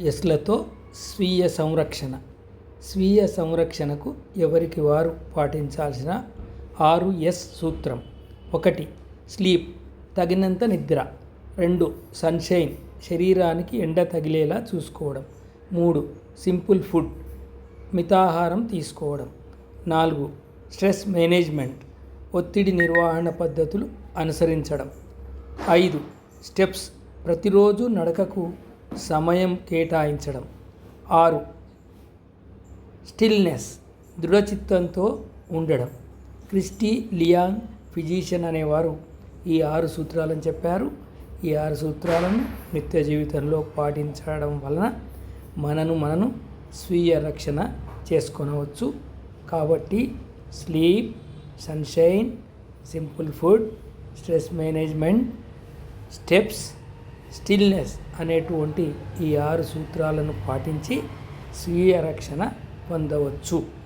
ఎస్లతో స్వీయ సంరక్షణ. స్వీయ సంరక్షణకు ఎవరికి వారు పాటించాల్సిన ఆరు ఎస్ సూత్రం. ఒకటి స్లీప్ తగినంత నిద్ర. రెండు సన్షైన్ శరీరానికి ఎండ తగిలేలా చూసుకోవడం. మూడు సింపుల్ ఫుడ్ మితాహారం తీసుకోవడం. నాలుగు స్ట్రెస్ మేనేజ్మెంట్ ఒత్తిడి నిర్వహణ పద్ధతులు అనుసరించడం. ఐదు స్టెప్స్ ప్రతిరోజు నడకకు సమయం కేటాయించడం. ఆరు. స్టిల్నెస్ దృఢచిత్తంతో ఉండడం. క్రిస్టీ లియాంగ్ ఫిజీషియన్ అనేవారు ఈ ఆరు సూత్రాలను చెప్పారు. ఈ ఆరు సూత్రాలను నిత్య జీవితంలో పాటించడం వలన మనను మనను స్వీయ రక్షణ చేసుకొనవచ్చు. కాబట్టి sleep sunshine simple food stress management steps stillness అనేటువంటి ఈ ఆరు సూత్రాలను పాటించి స్వీయ రక్షణ పొందవచ్చు.